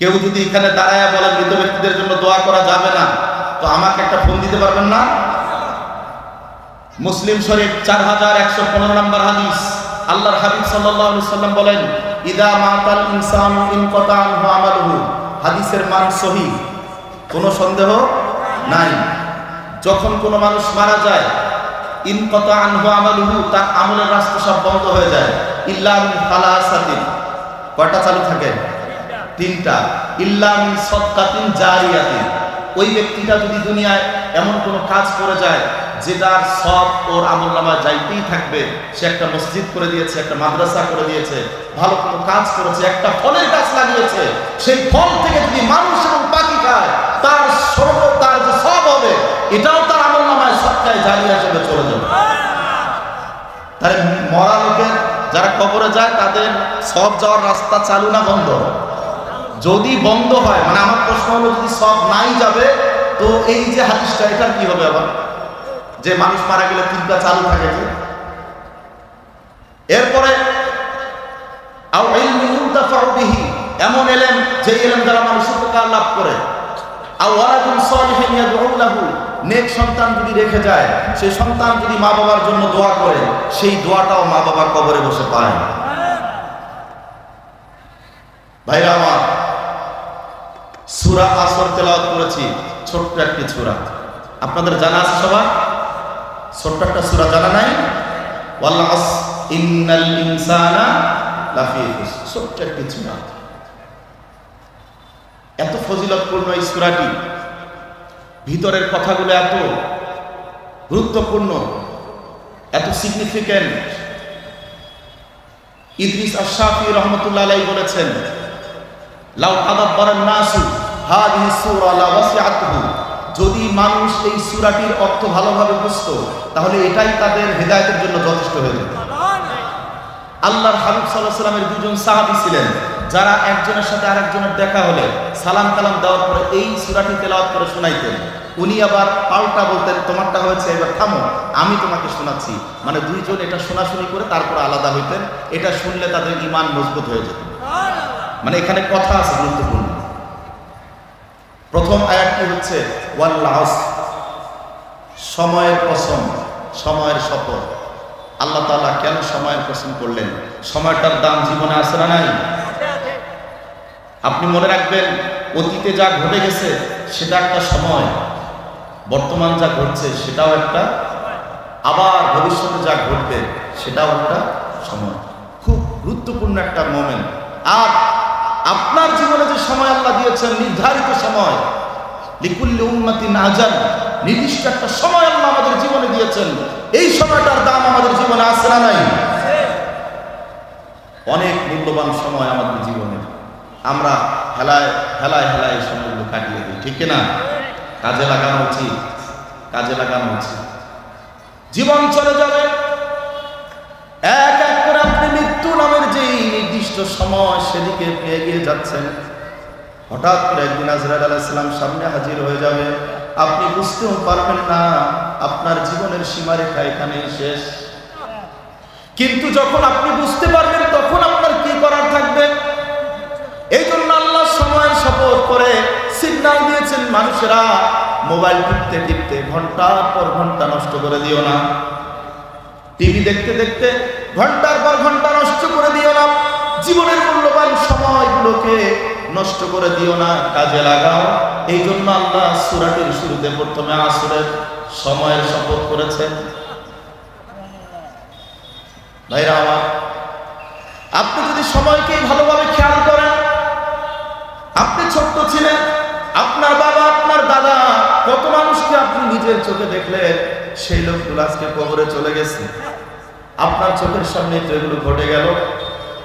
কেউ যদি এখানে দাঁড়ায় বলে মৃত ব্যক্তিদের জন্য দোয়া করা যাবে না, তো আমাকে একটা ফোন দিতে পারবেন না? মুসলিম শরীফ চার হাজার একশো পনেরো নম্বর হাদিস। আল্লাহর হাবিব আলাইহি সাল্লাম বলেন, ইদা মাতাল ইনসান আনহু আমালুহু। হাদিসের মান সহি, কোনো সন্দেহ নাই। যখন কোনো মানুষ মারা যায় ইনকাতা আনহু আমালুহু, তার আমলের রাস্তা সব বন্ধ হয়ে যায়। ইল্লা মিন ফালাসাতিন কয়টা চালু থাকে? তিনটা। ইল্লা মিন সদকাতিন জারিয়াতিন। ওই ব্যক্তিটা যদি দুনিয়ায় এমন কোনো কাজ করে যায় যেটার সব ওর আমল নামায় যাইতেই থাকবে, সে একটা মসজিদ করে দিয়েছে, একটা মাদ্রাসা করে দিয়েছে, ভালো কোনো কাজ করেছে, একটা ফলের গাছ লাগিয়েছে, সেই ফল থেকে যদি মানুষ এবং পাখি খায়, তার সর্ব তার যে সব হবে, এটাও তার আমল নামায় সবটাই জারিয়া হিসেবে চলে যাবে। তাহলে মরা লোকের যারা কবরে যায়, তাদের সব যাওয়ার রাস্তা চালু না বন্ধ? যদি বন্ধ হয় মানে আমার প্রশ্ন হলো যদি সব নাই যাবে, তো এই যে হাদিসটা, এটার কি হবে আবার? যে মানুষ মারা গেলে তিনটা চালু থাকে যে এরপরে এমন এলেম যে এলেম দ্বারা মানুষ উপকার লাভ করে। নেক সন্তান যদি রেখে যায় সেই সন্তান যদি মা বাবার জন্য দোয়া করে, সেই দোয়াটাও মা বাবা কবরে বসে পায় ভাইরা আমার সূরা আসর তেলাওয়াত করেছি, ছোট্ট একটি সূরা। আপনাদের জানা আছে সবার? ছোট্ট একটা সুরা জানা নাই? ওয়াল আস, ইন্নাল ছোট্ট একটি সূরা। এত ফজিলতপূর্ণ এই সূরাটি, ভিতরের কথাগুলো এত গুরুত্বপূর্ণ, এত সিগনিফিক্যান্ট ইদ্রিস আশাফি রহমতুল্লাহ বলেছেন লাউ আদাব্বারান নাসু, হাদিহি সূরা লা ওয়াসিআতুহু যদি মানুষ এই সূরাটির অর্থ ভালোভাবে বুঝতো, তাহলে এটাই তাদের হেদায়েতের জন্য যথেষ্ট হয়ে যেত। আল্লাহর হাবিব সাল্লামের দুজন সাহাবী ছিলেন, যারা একজনের সাথে আরেকজনের দেখা হলে সালাম কালাম দেওয়ার পরে এই সূরাটি তেলাওয়াত করে শোনাইতেন। উনি আবার পাল্টা বলতেন, তোমারটা হয়েছে, এবার থামো, আমি তোমাকে শোনাচ্ছি। মানে দুইজন এটা শোনাশুনি করে তারপর আলাদা হইতেন। এটা শুনলে তাদের ইমান মজবুত হয়ে যেত। মানে এখানে কথা আছে গুরুত্বপূর্ণ। প্রথম আয়াতটি হচ্ছে সময়ের কসম, সময়ের শপথ আল্লাহ তাআলা কেন সময়ের কসম করলেন? সময়টার দাম জীবনে আছে না নাই? আপনি মনে রাখবেন, অতীতে যা ঘটে গেছে, সেটা একটা সময়। বর্তমান যা ঘটছে, সেটাও একটা আবার ভবিষ্যতে যা ঘটবে, সেটাও একটা সময়। খুব গুরুত্বপূর্ণ একটা মোমেন্ট আর আপনার জীবনে যে সময় আল্লাহ দিয়েছেন, নির্ধারিত সময়, লিকুল্লি উন্নতি না জান নির্দিষ্ট একটা সময় আল্লাহ আমাদের জীবনে দিয়েছেন, এই সময়টার দাম আমাদের জীবনে আছে না নাই? অনেক মূল্যবান সময় আমাদের জীবনে। আমরা হেলায় হেলায় হেলায় এই সময়গুলো কাটিয়ে দিই, ঠিক না কাজে লাগানো উচিত, কাজে লাগানো উচিত। জীবন চলে যাবে, এক নির্দিষ্ট সময় সেদিকে এগিয়ে যাচ্ছেন। হঠাৎ করে একদিন আজরাইল আলাইসালাম সামনে হাজির হয়ে যাবে। আপনি বুঝতেও পারবেন না, আপনার জীবনের সীমারেখা এখানেই শেষ। কিন্তু যখন আপনি বুঝতে পারবেন, তখন আপনার কি করার থাকবে? এই জন্য আল্লাহ সময়ের শপথ করে সিগন্যাল দিয়েছেন মানুষেরা, মোবাইল টিপতে টিপতে ঘণ্টার পর ঘণ্টা নষ্ট করে দিও না। টিভি দেখতে দেখতে ঘণ্টার পর ঘণ্টা নষ্ট করে দিও না। জীবনের মূল্যবান সময়গুলোকে নষ্ট করে দিও না, কাজে লাগাও। এই জন্য আল্লাহ সুরাটির শুরুতে প্রথমে আসরের সময়ের শপথ করেছেন। ভাইরা আমার, আপনি যদি সময়কে ভালোভাবে খেয়াল করেন, আপনি ছোট্ট ছিলেন, আপনার বাবা, আপনার দাদা, কত মানুষকে আপনি নিজের চোখে দেখলেন, সেই লোকগুলো আজকে কবরে চলে গেছে। আপনার চোখের সামনে তো এগুলো ঘটে গেল।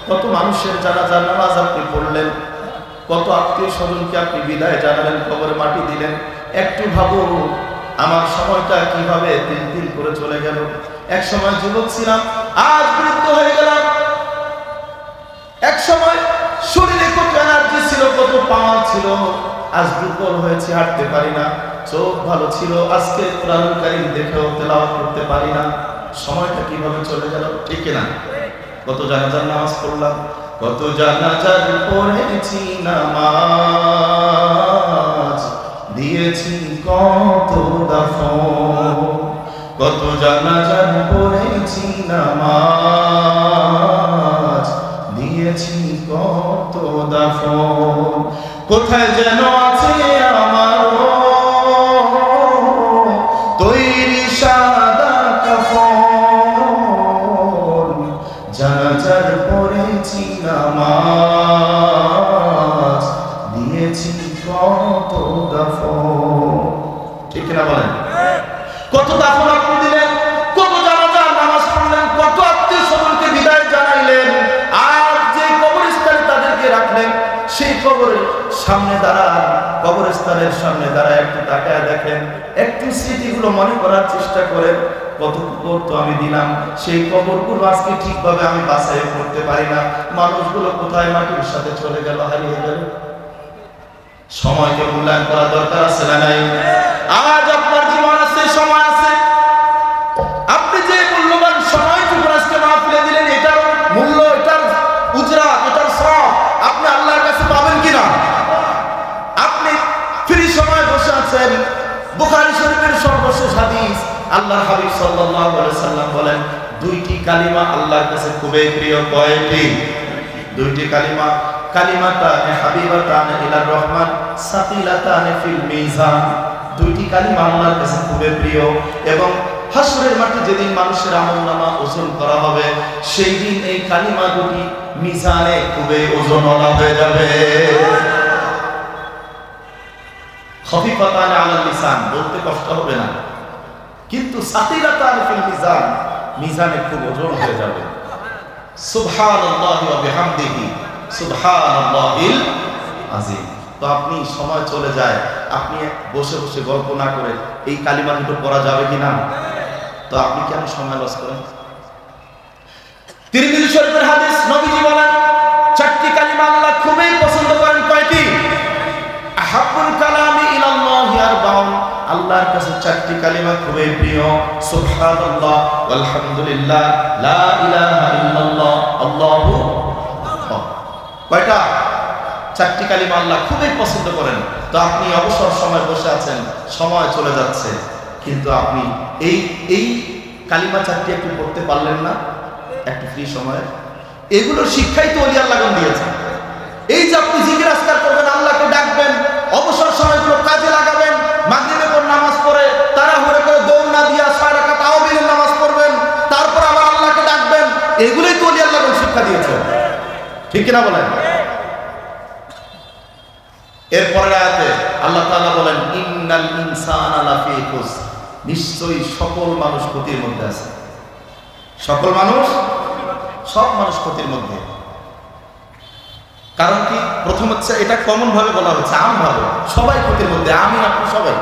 কত মানুষের জানাজার নামাজ আপনি পড়লেন, কত আত্মীয় স্বজনকে আপনি বিদায় জানালেন, কবরে মাটি দিলেন। একটু ভাবুন আমার সময়টা কীভাবে তিল তিল করে চলে গেল। এক সময় যুবক ছিলাম, আজ বৃদ্ধ হয়ে গেলাম। এক সময় শরীরে কত এনার্জি ছিল, কত পাওয়ার ছিল। আজ দুর্বল হয়েছে, হাঁটতে পারি না। চোখ ভালো ছিল, আজকে কারিম দেখেও তেলাওয়াত করতে পারি না। সময়টা কীভাবে চলে গেল, ঠিক না কত জানাজার নামাজ পড়লাম, কত জানাজার পড়েছি নামাজ, দিয়েছি কত দাফন, কত জানাজার পড়েছি নামাজ, দিয়েছি কত দাফন। কোথায় যেন কবরস্থানের সামনে দাঁড়ায় একটু তাকায় দেখেন, একটু স্মৃতিগুলো মনে করার চেষ্টা করেন কত কবর তো আমি দিলাম, সেই কবরগুলো আজকে ঠিকভাবে আমি করতে পারি না। মানুষগুলো কোথায় মাটির সাথে চলে গেল, হারিয়ে গেল? সময়কে মূল্যায়ন করা দরকার আছে না নাই? আজ আপনার হাদিস আল্লাহর হাবিব সাল্লাল্লাহু আলাইহি সাল্লাম বলেন, দুইটি কালিমা আল্লাহর কাছে খুবই প্রিয়। কয়টি? দুইটি কালিমা। কালিমাতানে হাবিবাতানে ইলার রহমান ফিল মিজান। দুইটি কালিমা আল্লাহর কাছে খুবই প্রিয়। এবং হাসরের মাঠে যেদিন মানুষের আমলনামা ওজন করা হবে সেই দিন এই কালিমা দুটি মিজানে খুবই ওজনওয়ালা হয়ে যাবে। খফিফাতানে আলাল লিসান, বলতে কষ্ট হবে না। কিন্তু মিজান খুব ওজন হয়ে যাবে। আপনি সময় চলে যায়, আপনি বসে বসে গল্প না করে এই কালিমা দুটো পড়া যাবে কি না তো আপনি কেন সময় লস করেন? নবীজি বলেন আল্লাহর কাছে চারটি কালিমা খুবই প্রিয়। সুবহানাল্লাহ, আলহামদুলিল্লাহ, লা ইলাহা ইল্লাল্লাহ, আল্লাহু। কয়টা? চারটি কালিমা আল্লাহ খুবই পছন্দ করেন। তো আপনি অবসর সময় বসে আছেন, সময় চলে যাচ্ছে। কিন্তু আপনি এই এই কালিমা চারটি একটু পড়তে পারলেন না, একটু ফ্রি সময়ে। এগুলোর শিক্ষাই তো অলি আল্লাহ দিয়েছেন। এই যে আপনি আজকার করবেন, আল্লাহকে ডাকবেন, অবসর সময়গুলো কাজে লাগাবেন এগুলোই তো আল্লাহ শিক্ষা দিয়েছে ঠিক কিনা বলেন? এরপরের আয়াতে আল্লাহ তাআলা বলেন, ইন্নাল ইনসানা লাফি খুস নিশ্চয়ই সকল মানুষ ক্ষতির মধ্যে আছে। সকল মানুষ? সব মানুষ ক্ষতির মধ্যে। কারণ কি? প্রথম হচ্ছে এটা কমন ভাবে বলা হচ্ছে আম ভাবে সবাই ক্ষতির মধ্যে আমি আপনি সবাই।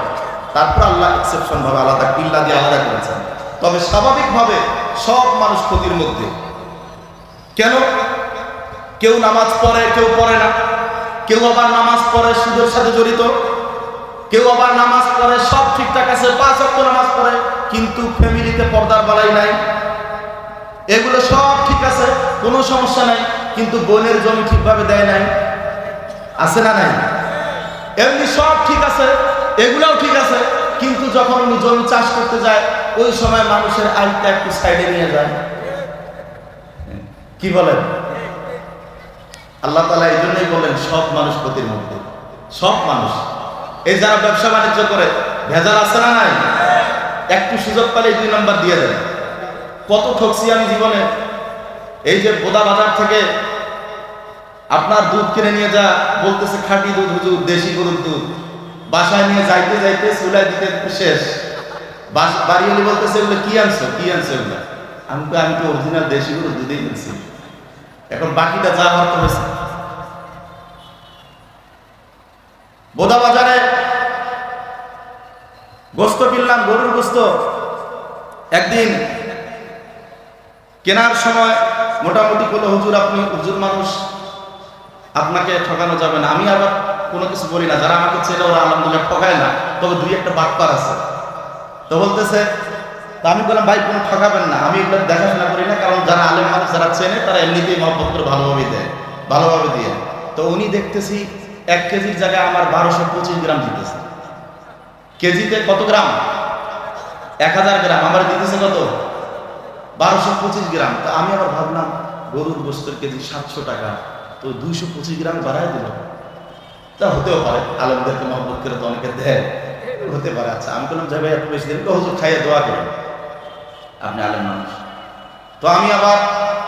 তারপর আল্লাহ এক্সেপশন ভাবে আলাদা কিল্লা দিয়ে আলাদা করেছেন। তবে স্বাভাবিকভাবে সব মানুষ ক্ষতির মধ্যে। কেন? কেউ নামাজ পড়ে, কেউ পড়ে না। কেউ আবার নামাজ পড়ে, সুদের সাথে জড়িত। কেউ আবার নামাজ পড়ে, সব ঠিকঠাক আছে, পাঁচ অক্ট নামাজ পড়ে, কিন্তু ফ্যামিলিতে পর্দার বালাই নাই। এগুলো সব ঠিক আছে, কোনো সমস্যা নাই, কিন্তু বোনের জমি ঠিকভাবে দেয় নাই। আছে না নাই? এমনি সব ঠিক আছে, এগুলোও ঠিক আছে, কিন্তু যখন জমি চাষ করতে যায়, ওই সময় মানুষের আয়টা একটু সাইডে নিয়ে যায়। কি বলেন? আল্লাহ তালা এই জন্যই বলেন সব মানুষ ক্ষতির মধ্যে সব মানুষ। এই যারা ব্যবসা বাণিজ্য করে, ভেজাল আছে না নাই? একটু সুযোগ পেলে দুই নাম্বার দিয়ে দেয় কত ঠকছি আমি জীবনে। এই যে বোদা বাজার থেকে আপনার দুধ কিনে নিয়ে যা, বলতেছে খাঁটি দুধ হুজুর, দেশি গরুর দুধ। বাসায় নিয়ে যাইতে যাইতে চুলায় দিতে শেষ। বাড়ি বলতেছে কি আনছো? কি আনছো আমি তো আমি তো অরিজিনাল দেশি গরুর দুধেই কিনছি এখন বাকিটা যা হওয়ার হয়েছে। বোদা বাজারে গোস্ত কিনলাম, গরুর গোস্ত। একদিন কেনার সময় মোটামুটি কোনো হুজুর, আপনি হুজুর মানুষ, আপনাকে ঠকানো যাবে না। আমি আবার কোনো কিছু বলি না। যারা আমাকে চেনে, ওরা আলহামদুলিল্লাহ ঠকায় না। তবে দুই একটা বাটপার আছে। তো বলতেছে, তা আমি বললাম, ভাই, কোনো ঠকাবেন না। আমি এগুলো দেখাশোনা করি চেনে, তারা এমনিতেই মহব্বত করে ভালোভাবেই দেয়, ভালোভাবে দিয়ে। তো উনি দেখতেছি এক কেজির জায়গায় আমার বারোশো পঁচিশ গ্রাম দিতেছে। কেজিতে কত গ্রাম? এক হাজার গ্রাম। আমার দিতেছে কত? বারোশো পঁচিশ গ্রাম। তা আমি আবার ভাবলাম, গরুর গোস্তের কেজি সাতশো টাকা। তো দুইশো পঁচিশ গ্রাম বাড়ায় দিল। তা হতেও পারে, আলমদেরকে মহব্বত করে তো অনেকে দেয়। হতে পারে আচ্ছা আমি বললাম ভাই এত বেশি দিন হুজুর, খাইয়ে দোয়া করেন। আপনি আলম মানুষ। তো আমি আবার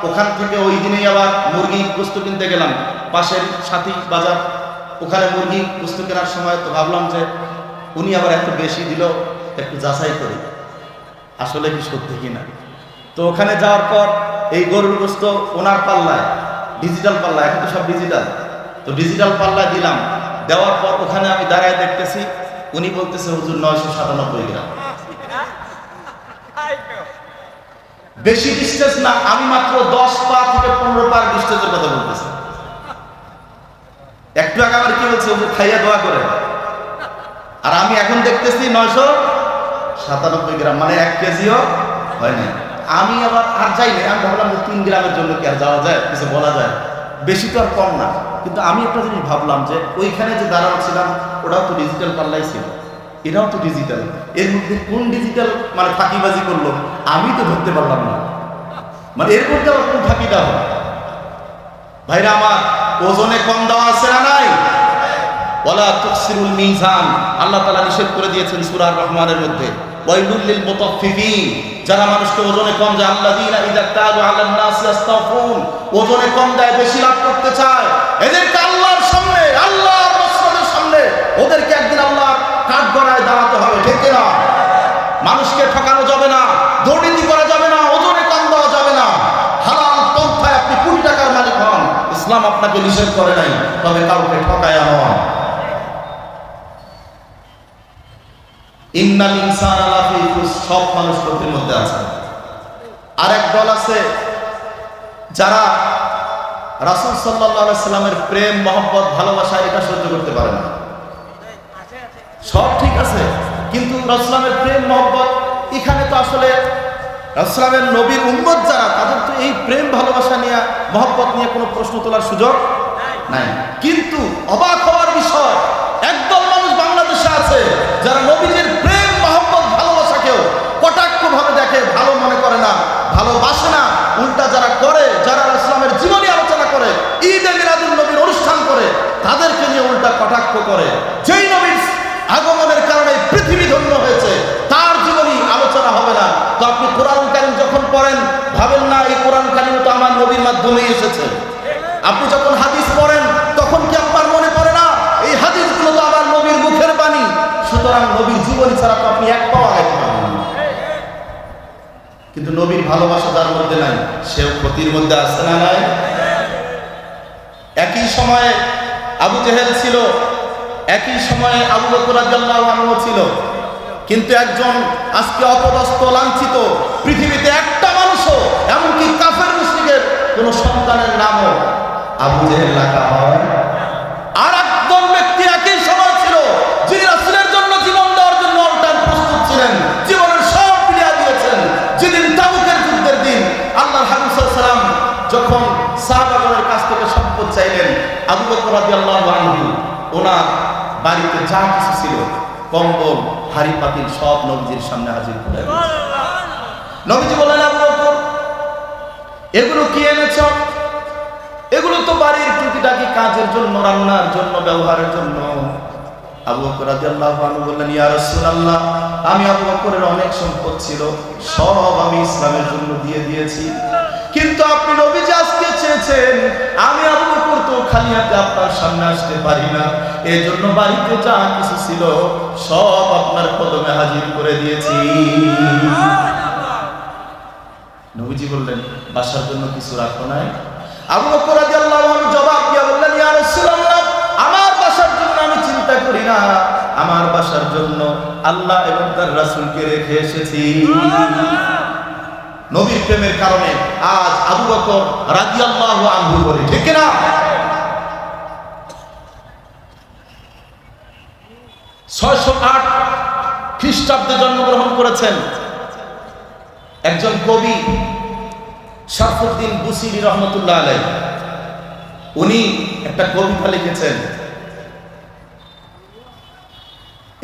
ওখান থেকে ওই দিনেই আবার মুরগি গোস্ত কিনতে গেলাম। পাশের সাথী বাজার, ওখানে মুরগি গোস্ত কেনার সময় তো ভাবলাম যে উনি আবার একটু বেশি দিল, একটু যাচাই করি। আসলে কি সত্যি কিনা তো ওখানে যাওয়ার পর এই গরুর গোস্ত ওনার পাল্লায় ডিজিটাল পাল্লা এখন তো সব ডিজিটাল তো ডিজিটাল পাল্লায় দিলাম। দেওয়ার পর ওখানে আমি দাঁড়ায় দেখতেছি, উনি বলতেছে, হুজুর নয়শো সাতানব্বই গ্রাম। বেশি ডিস্টেন্স না, আমি মাত্র দশ পা থেকে পনেরো পার ডিস্টেন্সের কথা বলতেছি। একটু আগে আমার কি বলছে খাইয়া দোয়া করে আর আমি এখন দেখতেছি নয়শো সাতানব্বই গ্রাম মানে এক কেজিও হয় না আমি আবার আর যাই না আমি ভাবলাম তিন গ্রামের জন্য কি আর যাওয়া যায়, কিছু বলা যায়। বেশি তো আর কম না। কিন্তু আমি একটা জিনিস ভাবলাম যে ওইখানে যে দাঁড়ানো ছিলাম, ওটাও তো ডিজিটাল পাল্লাই ছিল। এটাও তো ডিজিটাল এর মধ্যে কোন ডিজিটাল মানে ফাঁকিবাজি করল? আমি তো ধরতে পারলাম না। মানে এর মধ্যে আবার কোন ফাঁকিটা হয় ভাইরা আমার, ওজনে কম দেওয়া আছে না নাই? আল্লাহ যারা মানুষকে ওজনে কম যায় ওজনে কম দেয়, বেশি লাভ করতে চায়। সামনে সামনে ওদেরকে একদিন মানুষকে ঠকানো যাবে না, দুর্নীতি করা যাবে না, ওজনে কম দেওয়া যাবে না। হালাল পন্থায় আপনি কোটি টাকার মালিক হন, ইসলাম আপনাকে নিষেধ করে নাই, তবে কাউকে ঠকায়া নয়। ইন্নাল ইনসান সব মানুষ ক্ষতির মধ্যে আছে। আরেক দল আছে যারা রাসূল আলাইহি সাল্লামের প্রেম, মহব্বত, ভালোবাসা, এটা সহ্য করতে পারে না। সব ঠিক আছে। কিন্তু রাসূলের প্রেম, মহব্বত, এখানে তো আসলে রাসূলের নবীর উম্মত যারা, তাদের তো এই প্রেম, ভালোবাসা নিয়ে, মহব্বত নিয়ে কোনো প্রশ্ন তোলার সুযোগ নাই। কিন্তু অবাক হওয়ার বিষয়, একদল মানুষ বাংলাদেশে আছে, যারা নবীজির প্রেম, মহব্বত, ভালোবাসাকেও কটাক্ষ ভাবে দেখে, ভালো মনে করে না, ভালোবাসে না। উল্টা যারা করে, যারা ইসলামের জীবনী আলোচনা করে, ঈদ এ মিলাদুল নবীর অনুষ্ঠান করে, তাদেরকে নিয়ে উল্টা কটাক্ষ করে। যেই নবীর আগমনের কারণে পৃথিবী ভালোবাসা যার মধ্যে নাই, সেও ক্ষতির মধ্যে আসছে না নাই? একই সময়ে আবু জেহেল ছিল, একই সময়ে আবু বকর রাদিয়াল্লাহু ছিল, কিন্তু একজন আজকে অপদস্থ, লাঞ্ছিত, পৃথিবীতে একটা মানুষও, এমনকি কাফের মুসলিমের কোন সন্তানের নামও আবু জেহেল রাখা কম্বল, হাড়ি পাতিল সব নবীজির সামনে হাজির করে নবীজি বললেন আবু এগুলো কি এনেছ? এগুলো তো বাড়ির টুকিটাকি কাজের জন্য, রান্নার জন্য, ব্যবহারের জন্য। আমি অনেক সম্পদ ছিল, সব আমি ইসলামের জন্য দিয়ে দিয়েছি। কিন্তু আপনি নবীজি আজকে চেয়েছেন, আমি আবু তো খালি হাতে আপনার সামনে আসতে পারি না। এই জন্য বাড়িতে যা কিছু ছিল সব আপনার কদমে হাজির করে দিয়েছি। নবীজি বললেন, বাসার জন্য কিছু রাখো নাই। আবু বকর রাদিয়াল্লাহু আনহু জবাব দিয়ে বললেন, ইয়া রাসূলুল্লাহ, আমার বাসার জন্য আমি চিন্তা করি না। আমার বাসার জন্য আল্লাহ এবং তার রাসূলকে রেখে এসেছি। নবীর প্রেমের কারণে আজ আবু বকর রাদিয়াল্লাহু আনহু বলে, ঠিক না ছয়শো আট খ্রিস্টাব্দে জন্মগ্রহণ করেছেন একজন কবি শারফুদ্দিন বুসিরি রহমতুল্লাহ আলাই। উনি একটা কবিতা লিখেছেন।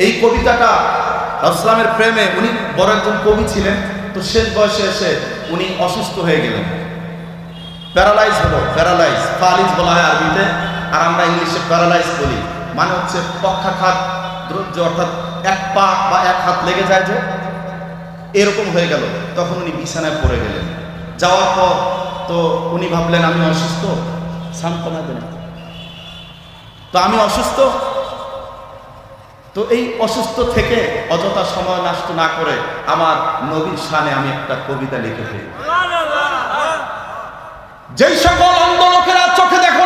এই কবিতাটা ইসলামের প্রেমে উনি বড় একজন কবি ছিলেন, তো শেষ বয়সে এসে উনি অসুস্থ হয়ে গেলেন। প্যারালাইজ হলো, প্যারালাইজ, ফালিজ বলা হয় আরবিতে, আর আমরা ইংলিশে প্যারালাইজ বলি। মানে হচ্ছে পক্ষাঘাত দ্রব্য অর্থাৎ এক পা বা এক হাত লেগে যায় যে, এরকম হয়ে গেল। তখন উনি বিছানায় পড়ে গেলেন। যাওয়ার পর তো উনি ভাবলেন, আমি অসুস্থ, সান্ত্বনা দেন তো আমি অসুস্থ। তো এই অসুস্থ থেকে অযথা সময় নষ্ট না করে আমার নবীর শানে আমি একটা কবিতা লিখে ফেলি। যেই সকল অন্ধ লোকেরা চোখে দেখো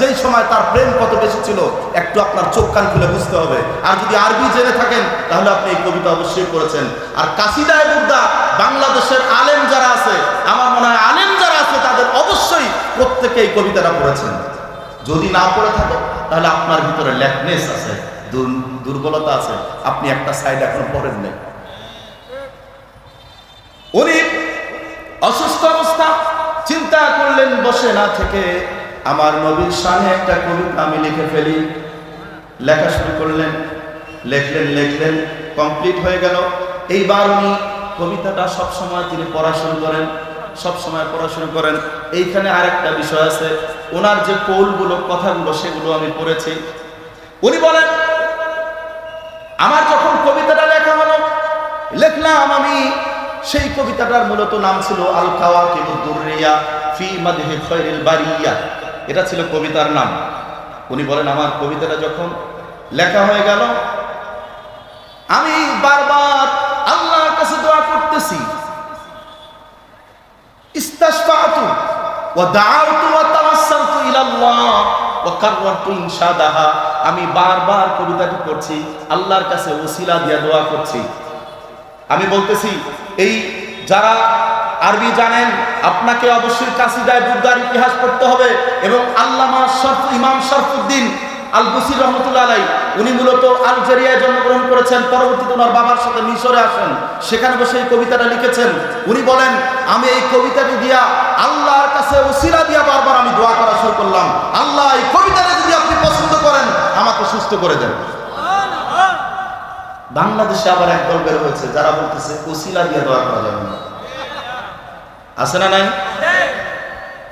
যেই সময় তার প্রেম কত বেশি ছিল, একটু আপনার চোখ কান খুলে বুঝতে হবে। আর যদি আরবি জেনে থাকেন, তাহলে আপনি এই কবিতা অবশ্যই পড়েছেন। আর কাসিদায় বুর্দা, বাংলাদেশের আলেম যারা আছে, আমার মনে হয় আলেম যারা আছে, তাদের অবশ্যই প্রত্যেকে এই কবিতাটা পড়েছেন। যদি না পড়ে থাকে, তাহলে আপনার ভিতরে ল্যাকনেস আছে দুর্বলতা আছে। আপনি একটা সাইড এখন পড়েন নেই। উনি অসুস্থ অবস্থা, চিন্তা করলেন বসে না থেকে। আমার নবীর সামনে একটা কবিতা আমি লিখে ফেলি। লেখা শুরু করলেন, লেখলেন লেখলেন কমপ্লিট হয়ে গেল। এইবার উনি কবিতাটা সব সময় তিনি পড়া শুরু করেন সব সময় পড়া শুরু করেন। এইখানে আরেকটা বিষয় আছে ওনার যে কৌলগুলো, কথাগুলো, সেগুলো আমি পড়েছি। উনি বলেন, আমার যখন কবিতাটা লেখা হলো, লেখলাম আমি, সেই কবিতাটার মূলত নাম ছিল আল কাওয়াকিবুদ্দুরিয়া ফি মাদহি খৈরিল বারিয়া। এটা ছিল কবিতার নাম। উনি বলেন, আমার কবিতাটা যখন লেখা হয়ে গেল, আমি বারবার আল্লাহর কাছে দোয়া করতেছি। আমি বারবার কবিতাটি পড়ছি, আল্লাহর কাছে ওসিলা দিয়া দোয়া করছি। আমি বলতেছি, এই যারা আরবি জানেন, আপনাকে অবশ্যই কাসিদায় বুদ্ধার ইতিহাস পড়তে হবে এবং আল্লামা শরফ, ইমাম শরফুদ্দিন আল বসির রহমতুল্লাহ আলাই, উনি মূলত আলজেরিয়ায় জন্মগ্রহণ করেছেন, পরবর্তীতে ওনার বাবার সাথে মিশরে আসেন, সেখানে বসে এই কবিতাটা লিখেছেন। উনি বলেন, আমি এই কবিতাটি দিয়া আল্লাহর কাছে ওসিলা দিয়া বারবার আমি দোয়া করা শুরু করলাম। আল্লাহ, এই কবিতাটা যদি আপনি পছন্দ করেন, আমাকে সুস্থ করে দেন। বাংলাদেশে আবার একদল বের হয়েছে, যারা বলতেছে, ওসিলা দিয়ে দোয়া করা যাবে না। আছে না নাই?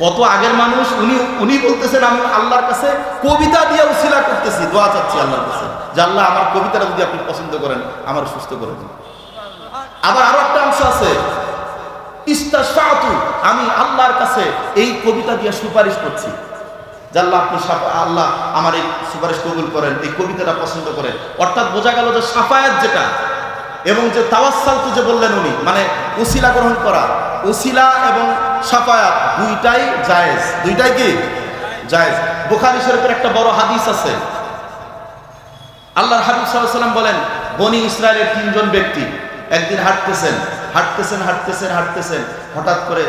কত আগের মানুষ, উনি উনি বলতেছেন, আমি আল্লাহর কাছে কবিতা দিয়ে উসিলা করতেছি, দোয়া চাচ্ছি আল্লাহর কাছে। যে আল্লাহ, আমার কবিতাটা যদি আপনি পছন্দ করেন আমার সুস্থ করে দিন। আবার আরও একটা অংশ আছে আমি আল্লাহর কাছে এই কবিতা দিয়ে সুপারিশ করছি। যে আল্লাহ, আপনি আল্লাহ আমার এই সুপারিশ কবুল করেন, এই কবিতাটা পছন্দ করেন। অর্থাৎ বোঝা গেল যে সাফায়াত যেটা, এবং যে তাওয়াসালতু যে বললেন উনি মানে উসিলা গ্রহণ করা উসিলা এবং সাফায়াত দুইটাই জায়েজ। দুইটাই কি? জায়েজ। বোখারি শরীফের একটা বড় হাদিস আছে। আল্লাহর হাবিব সাল্লাম বলেন, বনি ইসরায়েলের তিনজন ব্যক্তি একদিন হাঁটতেছেন হাঁটতেছেন হাঁটতেছেন হাঁটতেছেন। হঠাৎ করে